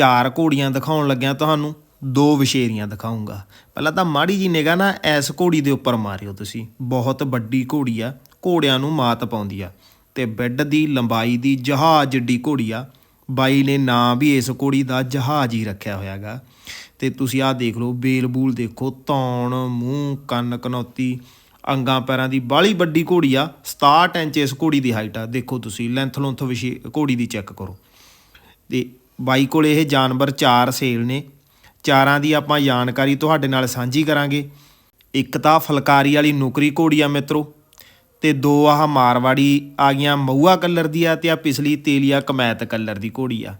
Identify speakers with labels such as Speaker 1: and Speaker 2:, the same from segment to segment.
Speaker 1: ਚਾਰ ਘੋੜੀਆਂ ਦਿਖਾਉਣ ਲੱਗਿਆ, ਤੁਹਾਨੂੰ ਦੋ ਵਿਸ਼ੇਰੀਆਂ ਦਿਖਾਉਂਗਾ। ਪਹਿਲਾਂ ਤਾਂ ਮਾੜੀ ਜੀ ਨਿਗਾ ਨਾ ਐਸ ਘੋੜੀ ਦੇ ਉੱਪਰ ਮਾਰਿਓ ਤੁਸੀਂ। ਬਹੁਤ ਵੱਡੀ ਘੋੜੀ ਆ, ਘੋੜਿਆਂ ਨੂੰ ਮਾਤ ਪਾਉਂਦੀ ਆ। ਤੇ ਬੈੱਡ ਦੀ ਲੰਬਾਈ ਦੀ ਜਹਾਜ਼ ਜਿੱਡੀ ਘੋੜੀ ਆ, ਬਾਈ ਨੇ ਨਾਂ ਵੀ ਇਸ ਘੋੜੀ ਦਾ ਜਹਾਜ਼ ਹੀ ਰੱਖਿਆ ਹੋਇਆਗਾ। ਤੇ ਤੁਸੀਂ ਆਹ ਦੇਖ ਲਓ, ਬੇਲਬੂਲ ਦੇਖੋ, ਧੌਣ, ਮੂੰਹ, ਕੰਨ ਕਨੌਤੀ, ਅੰਗਾਂ ਪੈਰਾਂ ਦੀ ਬਾਲੀ ਵੱਡੀ ਘੋੜੀ ਆ 67 ਇੰਚ ਇਸ ਘੋੜੀ ਦੀ ਹਾਈਟ ਆ। ਦੇਖੋ ਤੁਸੀਂ ਲੈਂਥ ਲੁੰਥ ਵਿਸ਼ੇ, ਘੋੜੀ ਦੀ ਚੈੱਕ ਕਰੋ। ਤੇ ਬਾਈ ਕੋਲ ਇਹ ਜਾਨਵਰ ਚਾਰ ਸੇਲ ਨੇ। ਚਾਰਾਂ ਦੀ ਆਪਾਂ ਜਾਣਕਾਰੀ ਤੁਹਾਡੇ ਨਾਲ ਸਾਂਝੀ ਕਰਾਂਗੇ। ਇੱਕ ਤਾਂ ਫਲਕਾਰੀ ਵਾਲੀ ਨੁਕਰੀ ਘੋੜੀ ਆ ਮਿੱਤਰੋ, ਤੇ ਦੋ ਆਹ ਮਾਰਵਾੜੀ ਆ ਗਈਆਂ ਮਊਆ ਕਲਰ ਦੀ ਆ ਤੇ ਆ ਪਿਛਲੀ ਤੇਲੀਆ ਕਮੈਤ ਕਲਰ ਦੀ ਘੋੜੀ ਆ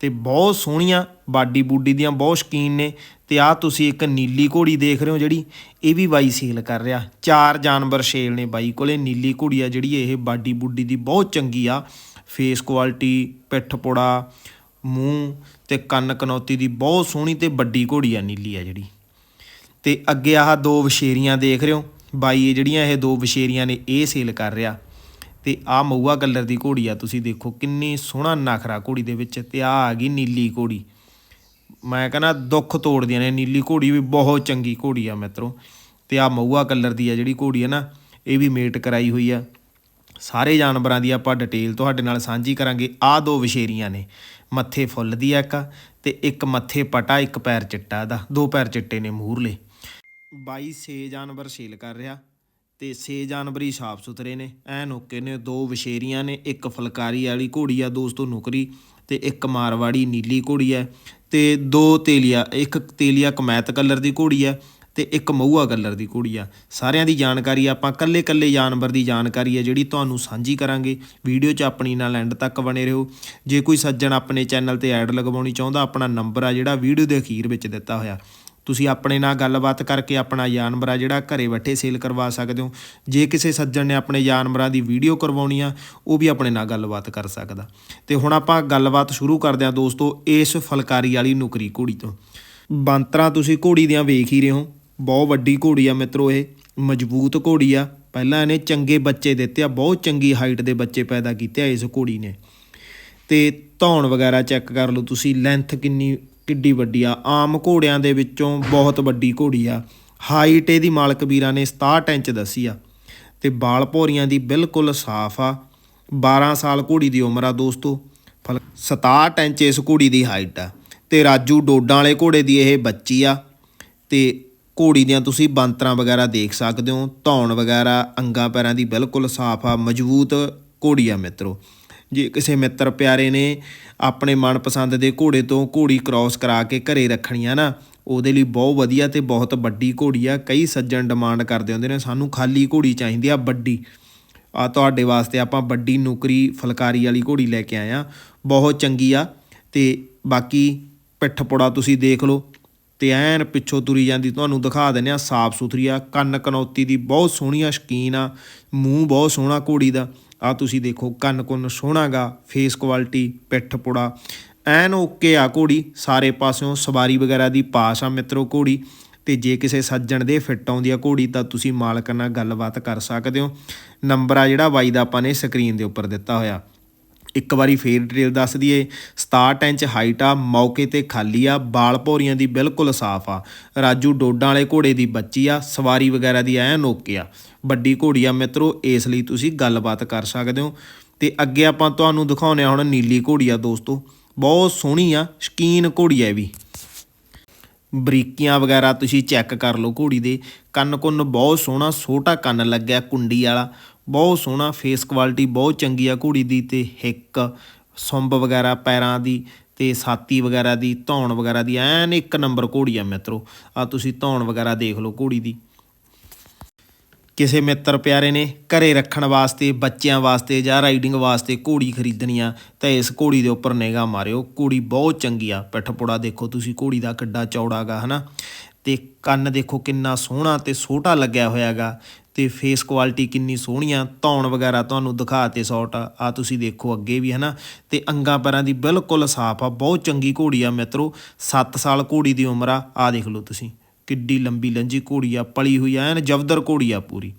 Speaker 1: ਤੇ ਬਹੁਤ ਸੋਹਣੀਆਂ ਬਾਡੀ ਬੂਡੀ ਦੀਆਂ ਬਹੁਤ ਸ਼ਕੀਨ ਨੇ ਤੇ ਆ ਤੁਸੀਂ ਇੱਕ ਨੀਲੀ ਘੋੜੀ ਦੇਖ ਰਹੇ ਹੋ ਜਿਹੜੀ, ਇਹ ਵੀ ਬਾਈ ਸੇਲ ਕਰ ਰਿਹਾ। ਚਾਰ ਜਾਨਵਰ ਸੇਲ ਨੇ ਬਾਈ ਕੋਲੇ ਨੀਲੀ ਘੋੜੀ ਆ ਜਿਹੜੀ ਇਹ ਬਾਡੀ ਬੂਡੀ ਦੀ ਬਹੁਤ ਚੰਗੀ ਆ। ਫੇਸ ਕੁਆਲਿਟੀ, ਪਿੱਠ ਪੋੜਾ ਮੂੰਹ ਤੇ ਕੰਨ ਕਨੌਤੀ ਦੀ ਬਹੁਤ ਸੋਹਣੀ ਤੇ ਵੱਡੀ ਘੋੜੀ ਆ, ਨੀਲੀ ਆ ਜਿਹੜੀ। ਤੇ ਅੱਗੇ ਆਹ ਦੋ ਵਿਸ਼ੇਰੀਆਂ ਦੇਖ ਰਹੇ ਹੋ। ਬਾਈ, ਇਹ ਜਿਹੜੀਆਂ ਇਹ ਦੋ ਵਿਸ਼ੇਰੀਆਂ ਨੇ, ਇਹ ਸੇਲ ਕਰ ਰਿਹਾ। ਤੇ ਆ ਮਊਆ ਕਲਰ ਦੀ ਘੋੜੀ ਆ, ਤੁਸੀਂ ਦੇਖੋ ਕਿੰਨੀ ਸੋਹਣਾ ਨਖਰਾ ਘੋੜੀ ਦੇ ਵਿੱਚ ਤੇ ਆ ਆ ਗਈ ਨੀਲੀ ਘੋੜੀ। ਮੈਂ ਕਹਿੰਦਾ ਦੁੱਖ ਤੋੜਦੀਆਂ ਨੇ, ਨੀਲੀ ਘੋੜੀ ਵੀ ਬਹੁਤ ਚੰਗੀ ਘੋੜੀ ਆ ਮਿੱਤਰੋ। ਤੇ ਆ ਮਊਆ ਕਲਰ ਦੀ ਆ ਜਿਹੜੀ ਘੋੜੀ ਆ ਨਾ, ਇਹ ਵੀ ਮੇਟ ਕਰਾਈ ਹੋਈ ਆ। ਸਾਰੇ ਜਾਨਵਰਾਂ ਦੀ ਆਪਾਂ ਡਿਟੇਲ ਤੁਹਾਡੇ ਨਾਲ ਸਾਂਝੀ ਕਰਾਂਗੇ। ਆ ਦੋ ਵਿਸ਼ੇਰੀਆਂ ਨੇ, ਮੱਥੇ ਫੁੱਲ ਦੀ ਆ ਇੱਕ ਤੇ ਇੱਕ ਮੱਥੇ ਪਟਾ, ਇੱਕ ਪੈਰ ਚਿੱਟਾ ਇਹਦਾ ਦੋ ਪੈਰ ਚਿੱਟੇ ਨੇ ਮੂਹਰਲੇ। ਬਾਈ ਛੇ ਜਾਨਵਰ ਸੇਲ ਕਰ ਰਿਹਾ ਤੇ ਛੇ ਜਾਨਵਰ ਹੀ ਸਾਫ਼ ਸੁਥਰੇ ਨੇ। ਐਨ ਓਕੇ ਨੇ, ਦੋ ਵਿਸ਼ੇਰੀਆਂ ਨੇ, ਇੱਕ ਫਲਕਾਰੀ ਵਾਲੀ ਘੋੜੀ ਆ, ਦੋਸਤੋ ਨੁਕਰੀ ਤੇ ਇੱਕ ਮਾਰਵਾੜੀ ਨੀਲੀ ਘੋੜੀ ਹੈ ਤੇ ਦੋ ਤੇਲੀਆ, ਇੱਕ ਤੇਲੀਆ ਕਮੈਤ ਕਲਰ ਦੀ ਘੋੜੀ ਹੈ ਤੇ ਇੱਕ ਮਊਆ ਕਲਰ ਦੀ ਘੋੜੀ ਆ। ਸਾਰਿਆਂ ਦੀ ਜਾਣਕਾਰੀ ਆਪਾਂ ਕੱਲੇ ਕੱਲੇ ਜਾਨਵਰ ਦੀ ਜਾਣਕਾਰੀ ਹੈ ਜਿਹੜੀ ਤੁਹਾਨੂੰ ਸਾਂਝੀ ਕਰਾਂਗੇ। ਵੀਡੀਓ 'ਚ ਆਪਣੀ ਨਾਲ ਐਂਡ ਤੱਕ ਬਣੇ ਰਹੋ। ਜੇ ਕੋਈ ਸੱਜਣ ਆਪਣੇ ਚੈਨਲ ਤੇ ਐਡ ਲਗਵਾਉਣੀ ਚਾਹੁੰਦਾ, ਆਪਣਾ ਨੰਬਰ ਆ ਜਿਹੜਾ ਵੀਡੀਓ ਦੇ ਅਖੀਰ ਵਿੱਚ ਦਿੱਤਾ ਹੋਇਆ। ਤੁਸੀਂ ਆਪਣੇ ਨਾਲ ਗੱਲਬਾਤ ਕਰਕੇ ਆਪਣਾ ਜਾਨਵਰ ਆ ਜਿਹੜਾ ਘਰੇ ਬੈਠੇ ਸੇਲ ਕਰਵਾ ਸਕਦੇ ਹੋ। ਜੇ ਕਿਸੇ ਸੱਜਣ ਨੇ ਆਪਣੇ ਜਾਨਵਰਾਂ ਦੀ ਵੀਡੀਓ ਕਰਵਾਉਣੀ ਆ, ਉਹ ਵੀ ਆਪਣੇ ਨਾਲ ਗੱਲਬਾਤ ਕਰ ਸਕਦਾ। ਤੇ ਹੁਣ ਆਪਾਂ ਗੱਲਬਾਤ ਸ਼ੁਰੂ ਕਰਦੇ ਹਾਂ ਦੋਸਤੋ ਇਸ ਫਲਕਾਰੀ ਵਾਲੀ ਨੁਕਰੀ ਘੋੜੀ ਤੋਂ। ਬੰਤਰਾ, ਤੁਸੀਂ ਘੋੜੀ ਦੀਆਂ ਵੇਖ ਹੀ ਰਹੇ ਹੋ। ਬਹੁਤ ਵੱਡੀ ਘੋੜੀ ਆ ਮਿੱਤਰੋ ਇਹ, ਮਜ਼ਬੂਤ ਘੋੜੀ ਆ। ਪਹਿਲਾਂ ਇਹਨੇ ਚੰਗੇ ਬੱਚੇ ਦਿੱਤੇ ਆ, ਬਹੁਤ ਚੰਗੀ ਹਾਈਟ ਦੇ ਬੱਚੇ ਪੈਦਾ ਕੀਤੇ ਆ ਇਸ ਘੋੜੀ ਨੇ। ਤੇ ਧੌਣ ਵਗੈਰਾ ਚੈੱਕ ਕਰ ਲਓ ਤੁਸੀਂ ਲੈਂਥ ਕਿੰਨੀ, ਕਿੱਡੀ ਵੱਡੀ ਆ। ਆਮ ਘੋੜਿਆਂ ਦੇ ਵਿੱਚੋਂ ਬਹੁਤ ਵੱਡੀ ਘੋੜੀ ਆ। ਹਾਈਟ ਇਹਦੀ ਮਾਲਕ ਵੀਰਾਂ ਨੇ 67 ਇੰਚ ਦੱਸੀ ਆ। ਤੇ ਬਾਲ ਭੌਰੀਆਂ ਦੀ ਬਿਲਕੁਲ ਸਾਫ਼ ਆ। 12 ਸਾਲ ਘੋੜੀ ਦੀ ਉਮਰ ਆ ਦੋਸਤੋ। ਫਲ 67 ਇੰਚ ਇਸ ਘੋੜੀ ਦੀ ਹਾਈਟ ਆ। ਤੇ ਰਾਜੂ ਡੋਡਾਂ ਵਾਲੇ ਘੋੜੇ ਦੀ ਇਹ ਬੱਚੀ ਆ। ਤੇ ਘੋੜੀ ਦੀਆਂ ਤੁਸੀਂ ਬੰਤਰਾਂ ਵਗੈਰਾ ਦੇਖ ਸਕਦੇ ਹੋ, ਧੌਣ ਵਗੈਰਾ, ਅੰਗਾਂ ਪੈਰਾਂ ਦੀ ਬਿਲਕੁਲ ਸਾਫ਼ ਆ, ਮਜ਼ਬੂਤ ਘੋੜੀ ਆ ਮਿੱਤਰੋ। ਜੇ ਕਿਸੇ ਮਿੱਤਰ ਪਿਆਰੇ ਨੇ ਆਪਣੇ ਮਨਪਸੰਦ ਦੇ ਘੋੜੇ ਤੋਂ ਘੋੜੀ ਕ੍ਰਾਸ ਕਰਾ ਕੇ ਘਰੇ ਰੱਖਣੀ ਆ ਨਾ, ਉਹਦੇ ਲਈ ਬਹੁਤ ਵਧੀਆ ਤੇ ਬਹੁਤ ਵੱਡੀ ਘੋੜੀ ਆ। ਕਈ ਸੱਜਣ ਡਿਮਾਂਡ ਕਰਦੇ ਹੁੰਦੇ ਨੇ, ਸਾਨੂੰ ਖਾਲੀ ਘੋੜੀ ਚਾਹੀਦੀ ਆ, ਵੱਡੀ। ਆ ਤੁਹਾਡੇ ਵਾਸਤੇ ਆਪਾਂ ਵੱਡੀ ਨੌਕਰੀ, ਫਲਕਾਰੀ ਵਾਲੀ ਘੋੜੀ ਲੈ ਕੇ ਆਏ ਆ। ਬਹੁਤ ਚੰਗੀ ਆ ਤੇ ਬਾਕੀ ਪਿੱਠ ਪੁੜਾ ਤੁਸੀਂ ਦੇਖ ਲਓ ਤੇ ਐਨ ਪਿੱਛੋਂ ਤੁਰੀ ਜਾਂਦੀ। ਤੁਹਾਨੂੰ ਦਿਖਾ ਦਿੰਨੇ ਆ ਸਾਫ਼ ਸੁਥਰੀ ਆ, ਕੰਨ ਕਨੌਤੀ ਦੀ ਬਹੁਤ ਸੋਹਣੀਆ ਸ਼ਕੀਨ ਆ, ਮੂੰਹ ਬਹੁਤ ਸੋਹਣਾ ਘੋੜੀ ਦਾ। ਆ ਤੁਸੀਂ ਦੇਖੋ, ਕੰਨ ਕੁੰਨ ਸੋਹਣਾਗਾ ਫੇਸ ਕੁਆਲਿਟੀ ਪਿੱਠ ਪੁੜਾ। ਐਨ ਓਕੇ ਆ ਘੋੜੀ, ਸਾਰੇ ਪਾਸਿਓਂ ਸਵਾਰੀ ਵਗੈਰਾ ਦੀ ਪਾਸ ਆ ਮਿੱਤਰੋ ਘੋੜੀ। ਤੇ ਜੇ ਕਿਸੇ ਸੱਜਣ ਦੇ ਫਿੱਟ ਆਉਂਦੀ ਆ ਘੋੜੀ, ਤਾਂ ਤੁਸੀਂ ਮਾਲਕ ਨਾਲ ਗੱਲਬਾਤ ਕਰ ਸਕਦੇ ਹੋ। ਨੰਬਰ ਆ ਜਿਹੜਾ ਬਾਈ ਦਾ ਆਪਾਂ ਨੇ ਸਕਰੀਨ ਦੇ ਉੱਪਰ ਦਿੱਤਾ ਹੋਇਆ। ਇੱਕ ਵਾਰੀ ਫੇਰ ਡਿਟੇਲ ਦੱਸ ਦਈਏ 67 ਇੰਚ ਹਾਈਟ ਆ, ਮੌਕੇ ਤੇ ਖਾਲੀ ਆ, ਬਾਲ ਭੌਰੀਆਂ ਦੀ ਬਿਲਕੁਲ ਸਾਫ਼ ਆ। ਰਾਜੂ ਡੋਡਾਂ ਵਾਲੇ ਘੋੜੇ ਦੀ ਬੱਚੀ ਆ, ਸਵਾਰੀ ਵਗੈਰਾ ਦੀ ਐਨ ਓਕੇ ਆ। ਵੱਡੀ ਘੋੜੀ ਆ ਮਿੱਤਰੋ, ਇਸ ਲਈ ਤੁਸੀਂ ਗੱਲਬਾਤ ਕਰ ਸਕਦੇ ਹੋ। ਤੇ ਅੱਗੇ ਆਪਾਂ ਤੁਹਾਨੂੰ ਦਿਖਾਉਨੇ ਆ ਹੁਣ ਨੀਲੀ ਘੋੜੀ ਆ ਦੋਸਤੋ। ਬਹੁਤ ਸੋਹਣੀ ਆ, ਸ਼ਕੀਨ ਘੋੜੀ ਆ ਇਹ ਵੀ। ਬਰੀਕੀਆਂ ਵਗੈਰਾ ਤੁਸੀਂ ਚੈੱਕ ਕਰ ਲਓ ਘੋੜੀ ਦੇ। ਕੰਨ ਕੁੰਨ ਬਹੁਤ ਸੋਹਣਾ, ਛੋਟਾ ਕੰਨ ਲੱਗਿਆ ਕੁੰਡੀ ਵਾਲਾ। ਬਹੁਤ ਸੋਹਣਾ ਫੇਸ ਕੁਆਲਿਟੀ ਬਹੁਤ ਚੰਗੀ ਆ ਘੋੜੀ ਦੀ ਤੇ ਹਿੱਕ, ਸੁੰਬ ਵਗੈਰਾ ਪੈਰਾਂ ਦੀ ਤੇ ਸਾਤੀ ਵਗੈਰਾ ਦੀ, ਧੌਣ ਵਗੈਰਾ ਦੀ, ਐਨ ਇੱਕ ਨੰਬਰ ਘੋੜੀ ਆ ਮਿੱਤਰੋ। ਆ ਤੁਸੀਂ ਧੌਣ ਵਗੈਰਾ ਦੇਖ ਲਓ ਘੋੜੀ ਦੀ। ਕਿਸੇ ਮਿੱਤਰ ਪਿਆਰੇ ਨੇ ਘਰੇ ਰੱਖਣ ਵਾਸਤੇ, ਬੱਚਿਆਂ ਵਾਸਤੇ ਜਾਂ ਰਾਈਡਿੰਗ ਵਾਸਤੇ ਘੋੜੀ ਖਰੀਦਣੀ ਆ, ਤਾਂ ਇਸ ਘੋੜੀ ਦੇ ਉੱਪਰ ਨਿਗਾਹ ਮਾਰਿਓ। ਘੋੜੀ ਬਹੁਤ ਚੰਗੀ ਆ। ਪਿੱਠ ਪੁੜਾ ਦੇਖੋ ਤੁਸੀਂ, ਘੋੜੀ ਦਾ ਕਿੱਡਾ ਚੌੜਾਗਾ ਹਨਾ? ਤੇ ਕੰਨ ਦੇਖੋ ਕਿੰਨਾ ਸੋਹਣਾ ਤੇ ਛੋਟਾ ਲੱਗਿਆ ਹੋਇਆਗਾ ਤੇ ਫੇਸ ਕੁਆਲਿਟੀ ਕਿੰਨੀ ਸੋਹਣੀ ਆ ਧੌਣ ਵਗੈਰਾ ਤੁਹਾਨੂੰ ਦਿਖਾਤੇ ਤੇ ਸ਼ਾਟ ਆ ਤੁਸੀਂ ਦੇਖੋ ਅੱਗੇ ਵੀ ਹਨਾ, ਤੇ ਅੰਗਾਂ ਪੈਰਾਂ ਦੀ ਬਿਲਕੁਲ ਸਾਫ਼ ਆ, ਬਹੁਤ ਚੰਗੀ ਘੋੜੀ ਆ ਮਿੱਤਰੋ 7 ਸਾਲ ਘੋੜੀ ਦੀ ਉਮਰ ਆ ਆ ਦੇਖ ਲਓ ਤੁਸੀਂ, ਕਿੱਡੀ ਲੰਬੀ ਲੰਜੀ ਘੋੜੀ ਆ, ਪਲੀ ਹੋਈ ਆ, ਐਨ ਜਵਦਰ ਘੋੜੀ ਆ ਪੂਰੀ।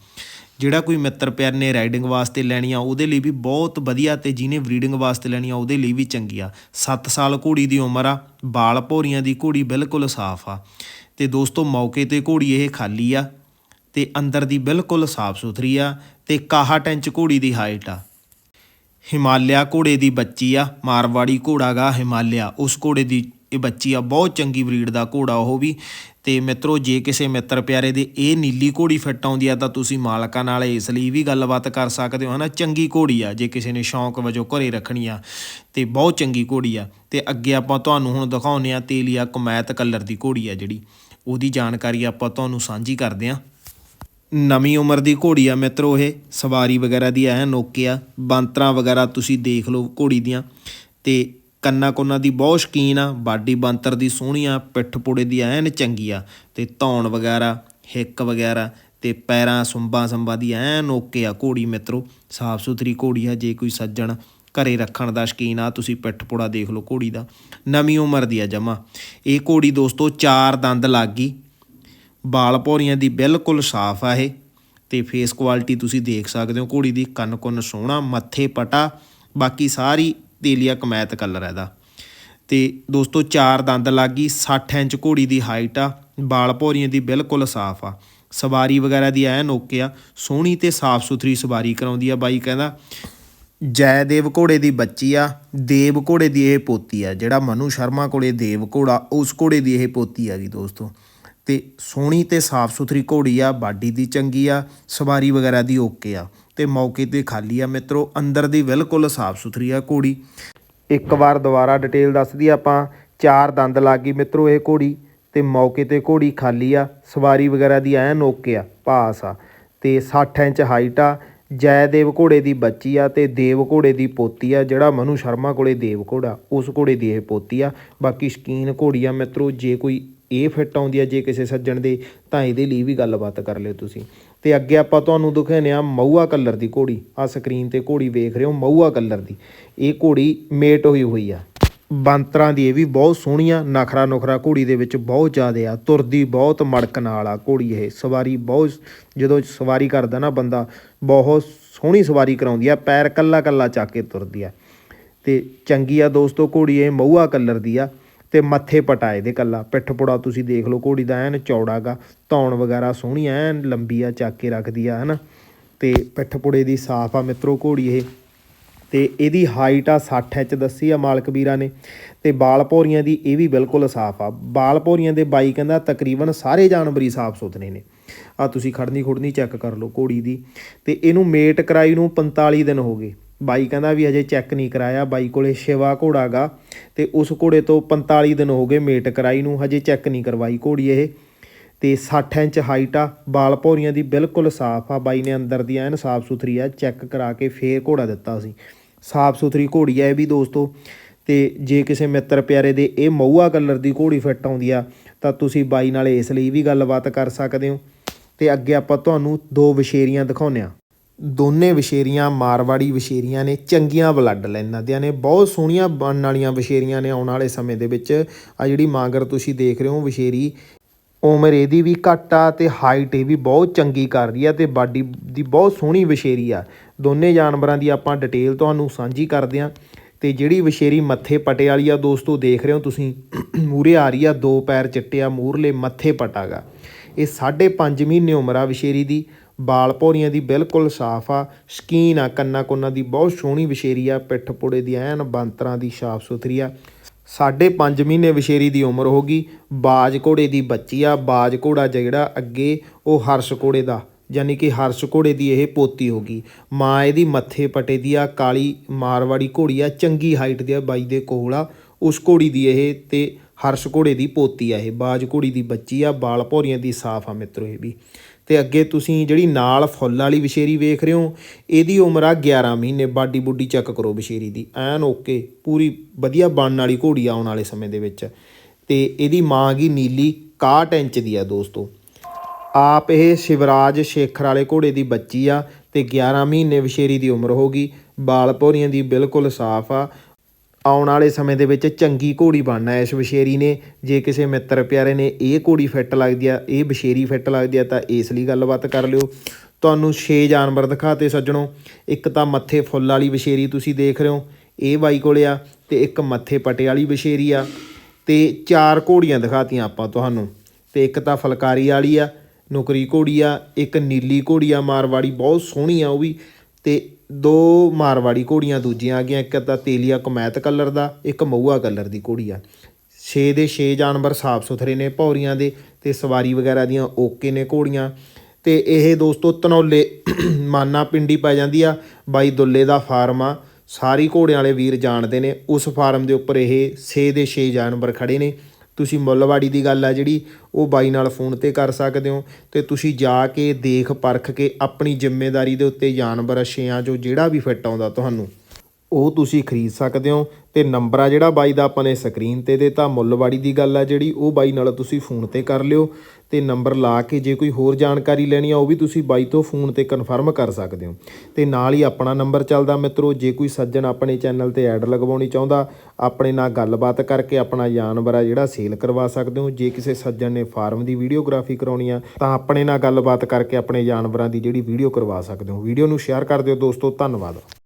Speaker 1: ਜਿਹੜਾ ਕੋਈ ਮਿੱਤਰ ਪਿਆਰ ਨੇ ਰਾਈਡਿੰਗ ਵਾਸਤੇ ਲੈਣੀ ਆ ਉਹਦੇ ਲਈ ਵੀ ਬਹੁਤ ਵਧੀਆ ਤੇ ਜਿਹਨੇ ਬਰੀਡਿੰਗ ਵਾਸਤੇ ਲੈਣੀ ਆ ਉਹਦੇ ਲਈ ਵੀ ਚੰਗੀ ਆ 7 ਸਾਲ ਘੋੜੀ ਦੀ ਉਮਰ ਆ, ਬਾਲ ਭੋਰੀਆਂ ਦੀ ਘੋੜੀ ਬਿਲਕੁਲ ਸਾਫ਼ ਆ। ਤੇ ਦੋਸਤੋ ਮੌਕੇ ਤੇ ਘੋੜੀ ਇਹ ਖਾਲੀ ਆ ਤੇ ਅੰਦਰ ਦੀ ਬਿਲਕੁਲ ਸਾਫ਼ ਸੁਥਰੀ ਆ ਤੇ 61 ਟੈਂਚ ਘੋੜੀ ਦੀ ਹਾਈਟ ਆ। ਹਿਮਾਲਿਆ ਘੋੜੇ ਦੀ ਬੱਚੀ ਆ, ਮਾਰਵਾੜੀ ਘੋੜਾ ਗਾ ਹਿਮਾਲਿਆ। ਉਸ ਘੋੜੇ ਦੀ ਇਹ ਬੱਚੀ ਆ, ਬਹੁਤ ਚੰਗੀ ਬਰੀਡ ਦਾ ਘੋੜਾ ਉਹ ਵੀ। ਤੇ ਮਿੱਤਰੋ, ਜੇ ਕਿਸੇ ਮਿੱਤਰ ਪਿਆਰੇ ਦੇ ਇਹ ਨੀਲੀ ਘੋੜੀ ਫਿੱਟ ਆਉਂਦੀ ਆ ਤਾਂ ਤੁਸੀਂ ਮਾਲਕਾਂ ਨਾਲ ਇਸ ਲਈ ਵੀ ਗੱਲਬਾਤ ਕਰ ਸਕਦੇ ਹੋ, ਹਨਾ? ਚੰਗੀ ਘੋੜੀ ਆ, ਜੇ ਕਿਸੇ ਨੇ ਸ਼ੌਂਕ ਵਜੋਂ ਘਰੇ ਰੱਖਣੀ ਆ ਤੇ ਬਹੁਤ ਚੰਗੀ ਘੋੜੀ ਆ। ਤੇ ਅੱਗੇ ਆਪਾਂ ਤੁਹਾਨੂੰ ਹੁਣ ਦਿਖਾਉਂਦੇ ਆ ਤੇਲੀਆ ਕਮੈਤ ਕਲਰ ਦੀ ਘੋੜੀ ਆ ਜਿਹੜੀ। ਉਹਦੀ ਜਾਣਕਾਰੀ ਆਪਾਂ ਤੁਹਾਨੂੰ ਸਾਂਝੀ ਕਰਦੇ ਆ ਨਵੀਂ ਉਮਰ ਦੀ ਘੋੜੀ ਆ ਮਿੱਤਰੋ ਇਹ, ਸਵਾਰੀ ਵਗੈਰਾ ਦੀ ਐ ਨੋਕੇ ਆ, ਬਾਂਤਰਾਂ ਵਗੈਰਾ ਤੁਸੀਂ ਦੇਖ ਲਓ ਘੋੜੀ ਦੀਆਂ। ਤੇ ਕੰਨਾ ਕੋਨਾ ਦੀ ਬਹੁਤ ਸ਼ਕੀਨ ਆ, ਬਾਡੀ ਬਾਂਤਰ ਦੀ ਸੋਹਣੀ ਆ, ਪਿੱਠ ਪੁੜੇ ਦੀ ਐਨ ਚੰਗੀ ਆ, ਤੇ ਧੌਣ ਵਗੈਰਾ, ਹਿੱਕ ਵਗੈਰਾ, ਤੇ ਪੈਰਾਂ ਸੁੰਬਾਂ ਸੰਬਾਂ ਦੀ ਐਨ ਓਕੇ ਆ ਘੋੜੀ ਮਿੱਤਰੋ। ਸਾਫ਼ ਸੁਥਰੀ ਘੋੜੀ ਆ, ਜੇ ਕੋਈ ਸੱਜਣ ਘਰੇ ਰੱਖਣ ਦਾ ਸ਼ਕੀਨ ਆ, ਤੁਸੀਂ ਪਿੱਠ ਪੁੜਾ ਦੇਖ ਲਓ ਘੋੜੀ ਦਾ। ਨਵੀਂ ਉਮਰ ਦੀ ਆ ਜਮਾ। ਇਹ ਘੋੜੀ ਦੋਸਤੋ ਚਾਰ ਦੰਦ ਲੱਗ ਗਈ। ਬਾਲ ਭੌਰੀਆਂ ਦੀ ਬਿਲਕੁਲ ਸਾਫ਼ ਆ ਇਹ ਤੇ ਫੇਸ ਕੁਆਲਿਟੀ ਤੁਸੀਂ ਦੇਖ ਸਕਦੇ ਹੋ, ਘੋੜੀ ਦੀ ਕੰਨ ਕੁੰਨ ਸੋਹਣਾ, ਮੱਥੇ ਪਟਾ, ਬਾਕੀ ਸਾਰੀ ਤੇਲੀਆ ਕਮੈਤ ਕਲਰ ਹੈ ਇਹਦਾ। ਤੇ ਦੋਸਤੋ ਚਾਰ ਦੰਦ ਲੱਗ ਗਈ 60 ਇੰਚ ਘੋੜੀ ਦੀ ਹਾਈਟ ਆ, ਬਾਲ ਭੌਰੀਆਂ ਦੀ ਬਿਲਕੁਲ ਸਾਫ਼ ਆ। ਸਵਾਰੀ ਵਗੈਰਾ ਦੀ ਐਨ ਓਕੇ ਆ, ਸੋਹਣੀ ਤੇ ਸਾਫ਼ ਸੁਥਰੀ ਸਵਾਰੀ ਕਰਾਉਂਦੀ ਆ ਬਾਈ ਕਹਿੰਦਾ। ਜੈਦੇਵ ਘੋੜੇ ਦੀ ਬੱਚੀ ਆ, ਦੇਵ ਘੋੜੇ ਦੀ ਇਹ ਪੋਤੀ ਆ। ਜਿਹੜਾ ਮਨੂ ਸ਼ਰਮਾ ਕੋਲੇ ਦੇਵ ਘੋੜਾ, ਉਸ ਘੋੜੇ ਦੀ ਇਹ ਪੋਤੀ ਆ ਗਈ ਦੋਸਤੋ। ਤੇ ਸੋਹਣੀ ਤੇ ਸਾਫ਼ ਸੁਥਰੀ ਘੋੜੀ ਆ, ਬਾਡੀ ਦੀ ਚੰਗੀ ਆ, ਸਵਾਰੀ ਵਗੈਰਾ ਦੀ ਓਕੇ ਆ। ਤੇ ਮੌਕੇ ਤੇ ਖਾਲੀ ਆ ਮਿੱਤਰੋ, ਅੰਦਰ ਦੀ ਬਿਲਕੁਲ ਸਾਫ਼ ਸੁਥਰੀ ਆ ਘੋੜੀ। ਇੱਕ ਵਾਰ ਦੁਬਾਰਾ ਡਿਟੇਲ ਦੱਸਦੀ ਆਪਾਂ, ਚਾਰ ਦੰਦ ਲੱਗ ਗਈ ਮਿੱਤਰੋ ਇਹ ਘੋੜੀ। ਤੇ ਮੌਕੇ ਤੇ ਘੋੜੀ ਖਾਲੀ ਆ, ਸਵਾਰੀ ਵਗੈਰਾ ਦੀ ਐਨ ਓਕੇ ਆ, ਪਾਸ ਆ। ਤੇ 60 ਇੰਚ ਹਾਈਟ ਆ ਜੈ ਦੇਵ ਘੋੜੇ ਦੀ ਬੱਚੀ ਆ ਤੇ ਦੇਵ ਘੋੜੇ ਦੀ ਪੋਤੀ ਆ, ਜਿਹੜਾ ਮਨੂ ਸ਼ਰਮਾ ਕੋਲੇ ਦੇਵ ਘੋੜਾ, ਉਸ ਘੋੜੇ ਦੀ ਇਹ ਪੋਤੀ ਆ। ਬਾਕੀ ਸ਼ਕੀਨ ਘੋੜੀ ਆ ਮਿੱਤਰੋ, ਜੇ ਕੋਈ ਇਹ ਫਿੱਟ ਆਉਂਦੀ ਆ, ਜੇ ਕਿਸੇ ਸੱਜਣ ਦੇ, ਤਾਂ ਇਹਦੇ ਲਈ ਵੀ ਗੱਲਬਾਤ ਕਰ ਲਿਓ ਤੁਸੀਂ। ਤੇ ਅੱਗੇ ਆਪਾਂ ਤੁਹਾਨੂੰ ਦਿਖਾਉਂਦੇ ਆ ਮਊਆ ਕਲਰ ਦੀ ਘੋੜੀ। ਆ ਸਕਰੀਨ ਤੇ ਘੋੜੀ ਵੇਖ ਰਹੇ ਹੋ, ਮਊਆ ਕਲਰ ਦੀ। ਇਹ ਘੋੜੀ ਮੇਟ ਹੋਈ ਹੋਈ ਆ। ਬਾਂਤਰਾਂ ਦੀ ਇਹ ਵੀ ਬਹੁਤ ਸੋਹਣੀ ਆ ਨਖਰਾ ਨੁਖਰਾ ਘੋੜੀ ਦੇ ਵਿੱਚ ਬਹੁਤ ਜ਼ਿਆਦਾ ਆ। ਤੁਰਦੀ ਬਹੁਤ ਮੜਕ ਨਾਲ ਆ ਘੋੜੀ ਇਹ। ਸਵਾਰੀ ਬਹੁਤ ਜਦੋਂ ਸਵਾਰੀ ਕਰਦਾ ਨਾ ਬੰਦਾ, ਬਹੁਤ ਸੋਹਣੀ ਸਵਾਰੀ ਕਰਾਉਂਦੀ ਆ, ਪੈਰ ਕੱਲਾ ਕੱਲਾ ਚੱਕ ਕੇ ਤੁਰਦੀ ਆ। ਤੇ ਚੰਗੀ ਆ ਦੋਸਤੋ, ਘੋੜੀ ਇਹ ਮਊਆ ਕਲਰ ਦੀ ਆ ਤੇ ਮੱਥੇ ਪਟਾ ਇਹਦੇ ਕੱਲਾ। ਪਿੱਠ ਪੁੜਾ ਤੁਸੀਂ ਦੇਖ ਲਓ, ਘੋੜੀ ਦਾ ਐਨ ਚੌੜਾਗਾ ਧੌਣ ਵਗੈਰਾ ਸੋਹਣੀ ਐਨ ਲੰਬੀ ਆ, ਚੱਕ ਕੇ ਰੱਖਦੀ ਆ, ਹਨਾ। ਤੇ ਪਿੱਠ ਪੁੜੇ ਦੀ ਸਾਫ਼ ਆ ਮਿੱਤਰੋ, ਘੋੜੀ ਇਹ ਤੇ ਇਹਦੀ ਹਾਈਟ ਆ 60 ਇੰਚ ਦੱਸੀ ਆ ਮਾਲਕ ਵੀਰਾਂ ਨੇ। ਤੇ ਬਾਲ ਭੌਰੀਆਂ ਦੀ ਇਹ ਵੀ ਬਿਲਕੁਲ ਸਾਫ਼ ਆ। ਬਾਲ ਭੌਰੀਆਂ ਦੇ ਬਾਈ ਕਹਿੰਦਾ ਤਕਰੀਬਨ ਸਾਰੇ ਜਾਨਵਰ ਹੀ ਸਾਫ਼ ਸੁਥਰੇ ਨੇ। ਆ ਤੁਸੀਂ ਖੜਨੀ ਖੁੜਨੀ ਚੈੱਕ ਕਰ ਲਓ ਘੋੜੀ ਦੀ। ਤੇ ਇਹਨੂੰ ਮੇਟ ਕਰਾਈ ਨੂੰ 45 ਦਿਨ ਹੋ ਗਏ। ਬਾਈ ਕਹਿੰਦਾ ਵੀ ਹਜੇ ਚੈੱਕ ਨਹੀਂ ਕਰਾਇਆ। ਬਾਈ ਕੋਲੇ ਸ਼ਿਵਾ ਘੋੜਾ ਗਾ। ਤੇ ਉਸ ਘੋੜੇ ਤੋਂ 45 ਦਿਨ ਹੋ ਗਏ ਮੇਟ ਕਰਾਈ ਨੂੰ। ਹਜੇ ਚੈੱਕ ਨਹੀਂ ਕਰਵਾਈ ਘੋੜੀ ਇਹ। ਤੇ 60 ਇੰਚ ਹਾਈਟ ਆ। ਬਾਲ ਭੌਰੀਆਂ ਦੀ ਬਿਲਕੁਲ ਸਾਫ਼ ਆ। ਬਾਈ ਨੇ ਅੰਦਰ ਦੀ ਐਨ ਸਾਫ਼ ਸੁਥਰੀ ਆ। ਚੈੱਕ ਕਰਾ ਕੇ ਫੇਰ ਘੋੜਾ ਦਿੱਤਾ ਸੀ। ਸਾਫ਼ ਸੁਥਰੀ ਘੋੜੀ ਹੈ ਇਹ ਵੀ ਦੋਸਤੋ। ਤੇ ਜੇ ਕਿਸੇ ਮਿੱਤਰ ਪਿਆਰੇ ਦੇ ਇਹ ਮਊਆ ਕਲਰ ਦੀ ਘੋੜੀ ਫਿੱਟ ਆਉਂਦੀ ਆ, ਤਾਂ ਤੁਸੀਂ ਬਾਈ ਨਾਲ ਇਸ ਲਈ ਵੀ ਗੱਲਬਾਤ ਕਰ ਸਕਦੇ ਹੋ। ਤੇ ਅੱਗੇ ਆਪਾਂ ਤੁਹਾਨੂੰ ਦੋ ਵਿਸ਼ੇਰੀਆਂ ਦਿਖਾਉਂਦੇ ਆ ਦੋਨੇ ਵਿਸ਼ੇਰੀਆਂ ਮਾਰਵਾੜੀ ਵਿਸ਼ੇਰੀਆਂ ਨੇ, ਚੰਗੀਆਂ ਬਲੱਡ ਲਾਈਨਾਂ ਦੀਆਂ ਨੇ, ਬਹੁਤ ਸੋਹਣੀਆਂ ਬਣਨ ਵਾਲੀਆਂ ਵਿਸ਼ੇਰੀਆਂ ਨੇ ਆਉਣ ਵਾਲੇ ਸਮੇਂ ਦੇ ਵਿੱਚ। ਆ ਜਿਹੜੀ ਮਾਂਗਰ ਤੁਸੀਂ ਦੇਖ ਰਹੇ ਹੋ ਵਿਸ਼ੇਰੀ ਉਮਰ ਇਹਦੀ ਵੀ ਘੱਟ ਆ ਅਤੇ ਹਾਈਟ ਇਹ ਵੀ ਬਹੁਤ ਚੰਗੀ ਕਰ ਰਹੀ ਆ ਅਤੇ ਬਾਡੀ ਦੀ ਬਹੁਤ ਸੋਹਣੀ ਵਿਸ਼ੇਰੀ ਆ। ਦੋਨੇ ਜਾਨਵਰਾਂ ਦੀ ਆਪਾਂ ਡਿਟੇਲ ਤੁਹਾਨੂੰ ਸਾਂਝੀ ਕਰਦੇ ਹਾਂ ਅਤੇ ਜਿਹੜੀ ਵਿਸ਼ੇਰੀ ਮੱਥੇ ਪਟੇ ਵਾਲੀ ਆ ਦੋਸਤੋ, ਦੇਖ ਰਹੇ ਹੋ ਤੁਸੀਂ ਮੂਰੇ ਆ ਰਹੀ ਆ, ਦੋ ਪੈਰ ਚਿੱਟੇ ਆ ਮੂਰਲੇ ਮੱਥੇ ਪਟਾਗਾ ਇਹ 5.5 ਮਹੀਨੇ ਉਮਰ ਆ ਵਿਸ਼ੇਰੀ ਦੀ, ਬਾਲ ਭੌਰੀਆਂ ਦੀ ਬਿਲਕੁਲ ਸਾਫ਼ ਆ, ਸਕੀਨ ਆ ਕੰਨਾ ਕੋਨਾ ਦੀ ਬਹੁਤ ਸੋਹਣੀ ਵਿਸ਼ੇਰੀ ਆ ਪਿੱਠ ਪੁੜੇ ਦੀ ਐਨ ਬੰਤਰਾਂ ਦੀ ਸਾਫ਼ ਸੁਥਰੀ ਆ। ਸਾਢੇ 5 ਮਹੀਨੇ ਵਿਸ਼ੇਰੀ ਦੀ ਉਮਰ ਹੋ ਗਈ। ਬਾਜ ਘੋੜੇ ਦੀ ਬੱਚੀ ਆ। ਬਾਜ ਘੋੜਾ ਜਿਹੜਾ ਅੱਗੇ ਉਹ ਹਰਸ਼ ਘੋੜੇ ਦਾ, ਯਾਨੀ ਕਿ ਹਰਸ਼ ਘੋੜੇ ਦੀ ਇਹ ਪੋਤੀ ਹੋ ਗਈ। ਮਾਂ ਇਹਦੀ ਮੱਥੇ ਪਟੇ ਦੀ ਆ, ਕਾਲੀ ਮਾਰਵਾੜੀ ਘੋੜੀ ਆ, ਚੰਗੀ ਹਾਈਟ ਦੀ ਆ, ਬਾਈ ਦੇ ਕੋਲ ਆ। ਉਸ ਘੋੜੀ ਦੀ ਇਹ ਤੇ ਹਰਸ਼ ਘੋੜੇ ਦੀ ਪੋਤੀ ਆ ਇਹ। ਬਾਜ ਘੋੜੀ ਦੀ ਬੱਚੀ ਆ, ਬਾਲ ਭੌਰੀਆਂ ਦੀ ਸਾਫ਼ ਆ ਮਿੱਤਰੋ ਇਹ ਵੀ। ਤੇ ਅੱਗੇ ਤੁਸੀਂ ਜਿਹੜੀ ਨਾਲ ਫੁੱਲ ਵਾਲੀ ਵਿਸ਼ੇਰੀ ਵੇਖ ਰਹੇ ਹੋ, ਇਹਦੀ ਉਮਰ ਆ 11 ਮਹੀਨੇ, ਬਾਡੀ ਬੁੱਡੀ ਚੈੱਕ ਕਰੋ ਵਿਸ਼ੇਰੀ ਦੀ। ਐਨ ਓਕੇ, ਪੂਰੀ ਵਧੀਆ ਬਣਨ ਵਾਲੀ ਘੋੜੀ ਆਉਣ ਵਾਲੇ ਸਮੇਂ ਦੇ ਵਿੱਚ। ਤੇ ਇਹਦੀ ਮਾਂ ਗੀ ਨੀਲੀ 61 ਇੰਚ ਦੀ ਆ ਦੋਸਤੋ। ਆਪ ਇਹ ਸ਼ਿਵਰਾਜ ਸ਼ੇਖਰ ਵਾਲੇ ਘੋੜੇ ਦੀ ਬੱਚੀ ਆ ਤੇ 11 ਮਹੀਨੇ ਵਿਸ਼ੇਰੀ ਦੀ ਉਮਰ ਹੋ ਗਈ। ਬਾਲ ਭੌਰੀਆਂ ਦੀ ਬਿਲਕੁਲ ਸਾਫ਼ ਆ। ਆਉਣ ਵਾਲੇ ਸਮੇਂ ਦੇ ਵਿੱਚ ਚੰਗੀ ਘੋੜੀ ਬਣਨਾ ਇਸ ਵਿਸ਼ੇਰੀ ਨੇ ਜੇ ਕਿਸੇ ਮਿੱਤਰ ਪਿਆਰੇ ਨੇ ਇਹ ਘੋੜੀ ਫਿੱਟ ਲੱਗਦੀ ਆ, ਇਹ ਵਿਸ਼ੇਰੀ ਫਿੱਟ ਲੱਗਦੀ ਆ, ਤਾਂ ਇਸ ਲਈ ਗੱਲਬਾਤ ਕਰ ਲਿਓ। ਤੁਹਾਨੂੰ 6 ਜਾਨਵਰ ਦਿਖਾਤੇ ਸੱਜਣੋ। ਇੱਕ ਤਾਂ ਮੱਥੇ ਫੁੱਲ ਵਾਲੀ ਵਿਸ਼ੇਰੀ ਤੁਸੀਂ ਦੇਖ ਰਹੇ ਹੋ। ਇਹ ਬਾਈ ਕੋਲੇ ਆ ਤੇ ਇੱਕ ਮੱਥੇ ਪਟੇ ਵਾਲੀ ਵਿਸ਼ੇਰੀ ਆ। ਤੇ ਚਾਰ ਘੋੜੀਆਂ ਦਿਖਾਤੀਆਂ ਆਪਾਂ ਤੁਹਾਨੂੰ। ਤੇ ਇੱਕ ਤਾਂ ਫਲਕਾਰੀ ਵਾਲੀ ਆ, ਨੁਕਰੀ ਘੋੜੀ ਆ, ਇੱਕ ਨੀਲੀ ਘੋੜੀ ਆ, ਮਾਰਵਾੜੀ ਬਹੁਤ ਸੋਹਣੀ ਆ ਉਹ ਵੀ। ਤੇ ਦੋ ਮਾਰਵਾੜੀ ਘੋੜੀਆਂ, ਦੂਜੀਆਂ ਆ ਗਈਆਂ, ਇੱਕ ਤਾਂ ਤੇਲੀਆ ਕਮੈਤ ਕਲਰ ਦਾ, ਇੱਕ ਮਊਆ ਕਲਰ ਦੀ ਘੋੜੀ ਆ। 6 ਦੇ 6 ਜਾਨਵਰ ਸਾਫ਼ ਸੁਥਰੇ ਨੇ ਭੌਰੀਆਂ ਦੇ ਤੇ ਸਵਾਰੀ ਵਗੈਰਾ ਦੀਆਂ ਓਕੇ ਨੇ ਘੋੜੀਆਂ। ਤੇ ਇਹ ਦੋਸਤੋ ਤਨੌਲੇ ਮਾਨਾ ਪਿੰਡੀ ਪੈ ਜਾਂਦੀ ਆ, ਬਾਈ ਦੁੱਲੇ ਦਾ ਫਾਰਮ ਆ। ਸਾਰੀ ਘੋੜਿਆਂ ਵਾਲੇ ਵੀਰ ਜਾਣਦੇ ਨੇ, ਉਸ ਫਾਰਮ ਦੇ ਉੱਪਰ ਇਹ 6 ਦੇ 6 ਜਾਨਵਰ ਖੜੇ ਨੇ। ਤੁਸੀਂ ਮੁੱਲਵਾੜੀ ਦੀ ਗੱਲ ਆ ਜਿਹੜੀ, ਉਹ ਬਾਈ ਨਾਲ ਫੋਨ ਤੇ ਕਰ ਸਕਦੇ ਹੋ ਤੇ ਤੁਸੀਂ ਜਾ ਕੇ ਦੇਖ, ਪਰਖ ਕੇ ਆਪਣੀ ਜ਼ਿੰਮੇਵਾਰੀ ਦੇ ਉੱਤੇ ਜਾਨਵਰ, ਛਿਆਂ ਜੋ ਜਿਹੜਾ ਵੀ ਫਿੱਟ ਆਉਂਦਾ ਤੁਹਾਨੂੰ। ਉਹ ਤੁਸੀਂ ਖਰੀਦ ਸਕਦੇ ਹੋ। ਤੇ ਨੰਬਰ ਆ ਜਿਹੜਾ ਬਾਈ ਦਾ ਆਪਾਂ ਨੇ ਸਕਰੀਨ ਤੇ ਦੇਤਾ, ਮੁੱਲਵਾੜੀ ਦੀ ਗੱਲ ਆ ਜਿਹੜੀ, ਉਹ ਬਾਈ ਨਾਲ ਤੁਸੀਂ ਫੋਨ ਤੇ ਕਰ ਲਿਓ। ਤੇ ਨੰਬਰ ਲਾ ਕੇ ਜੇ ਕੋਈ ਹੋਰ ਜਾਣਕਾਰੀ ਲੈਣੀ ਆ, ਉਹ ਵੀ ਤੁਸੀਂ ਬਾਈ ਤੋਂ ਫੋਨ ਤੇ ਕਨਫਰਮ ਕਰ ਸਕਦੇ ਹੋ। ਤੇ ਨਾਲ ਹੀ ਆਪਣਾ ਨੰਬਰ ਚੱਲਦਾ ਮਿੱਤਰੋ, ਜੇ ਕੋਈ ਸੱਜਣ ਆਪਣੇ ਚੈਨਲ ਤੇ ਐਡ ਲਗਵਾਉਣੀ ਚਾਹੁੰਦਾ, ਆਪਣੇ ਨਾਲ ਗੱਲਬਾਤ ਕਰਕੇ ਆਪਣਾ ਜਾਨਵਰ ਆ ਜਿਹੜਾ ਸੇਲ ਕਰਵਾ ਸਕਦੇ ਹੋ। ਜੇ ਕਿਸੇ ਸੱਜਣ ਨੇ ਫਾਰਮ ਦੀ ਵੀਡੀਓਗ੍ਰਾਫੀ ਕਰਾਉਣੀ ਆ, ਤਾਂ ਆਪਣੇ ਨਾਲ ਗੱਲਬਾਤ ਕਰਕੇ ਆਪਣੇ ਜਾਨਵਰਾਂ ਦੀ ਜਿਹੜੀ ਵੀਡੀਓ ਕਰਵਾ ਸਕਦੇ ਹੋ। ਵੀਡੀਓ ਨੂੰ ਸ਼ੇਅਰ ਕਰ ਦਿਓ ਦੋਸਤੋ, ਧੰਨਵਾਦ।